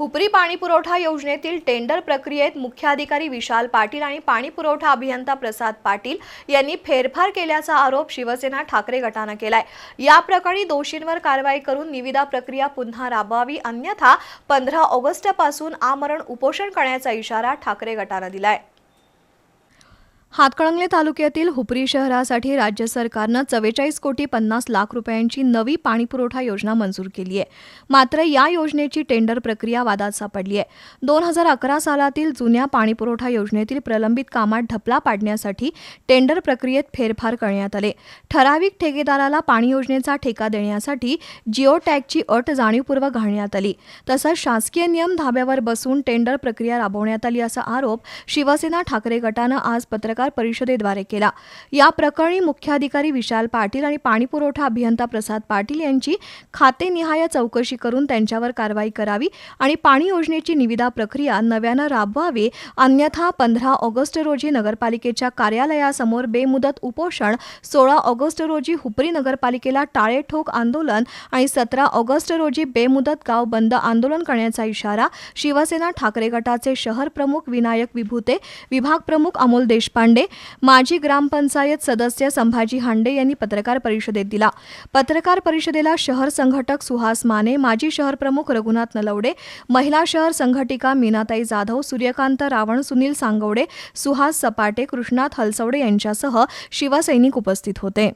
हुपरी पाणीपुरवठा योजनेतील टेंडर प्रक्रियेत मुख्याधिकारी विशाल पाटील आणि पाणीपुरवठा अभियंता प्रसाद पाटील यांनी फेरफार केल्याचा आरोप शिवसेना ठाकरे गटानं केलाय. या प्रकरणी दोषींवर कारवाई करून निविदा प्रक्रिया पुन्हा राबवावी अन्यथा पंधरा ऑगस्टपासून आमरण उपोषण करण्याचा इशारा ठाकरे गटानं दिलाय. हातकणंगले तालुक्यातील हुपरी शहरासाठी राज्य सरकारनं चव्वेचाळीस कोटी पन्नास लाख रुपयांची नवी पाणीपुरवठा योजना मंजूर केली आहे. मात्र या योजनेची टेंडर प्रक्रिया वादात सापडली आहे. दोन हजार अकरा सालातील जुन्या पाणीपुरवठा योजनेतील प्रलंबित कामात ढपला पाडण्यासाठी टेंडर प्रक्रियेत फेरफार करण्यात आले. ठराविक ठेकेदाराला पाणी योजनेचा ठेका देण्यासाठी जिओ टॅगची अट जाणीवपूर्वक घालण्यात आली. तसंच शासकीय नियम धाब्यावर बसून टेंडर प्रक्रिया राबवण्यात आली असा आरोप शिवसेना ठाकरे गटानं आज पत्रकार परिषदेद्वारे केला. या प्रकरणी मुख्याधिकारी विशाल पाटील आणि पाणीपुरवठा अभियंता प्रसाद पाटील यांची खातेनिहाय चौकशी करून त्यांच्यावर कारवाई करावी आणि पाणी योजनेची निविदा प्रक्रिया नव्यानं राबवावी अन्यथा पंधरा ऑगस्ट रोजी नगरपालिकेच्या कार्यालयासमोर बेमुदत उपोषण सोळा ऑगस्ट रोजी हुपरी नगरपालिकेला टाळे ठोक आंदोलन आणि सतरा ऑगस्ट रोजी बेमुदत गाव बंद आंदोलन करण्याचा इशारा शिवसेना ठाकरे गटाचे शहर प्रमुख विनायक विभूते विभाग प्रमुख अमोल देशपांडे हांडे माजी ग्रामपंचायत सदस्य संभाजी हांडे यांनी पत्रकार परिषदेत दिला. पत्रकार परिषदेला शहर संघटक सुहास माने माजी शहर प्रमुख रघुनाथ नलवडे महिला शहर संघटिका मीनाताई जाधव सूर्यकांत रावण सुनील सांगवडे सुहास सपाटे कृष्णात हलसवडे यांच्यासह शिवसैनिक उपस्थित होते.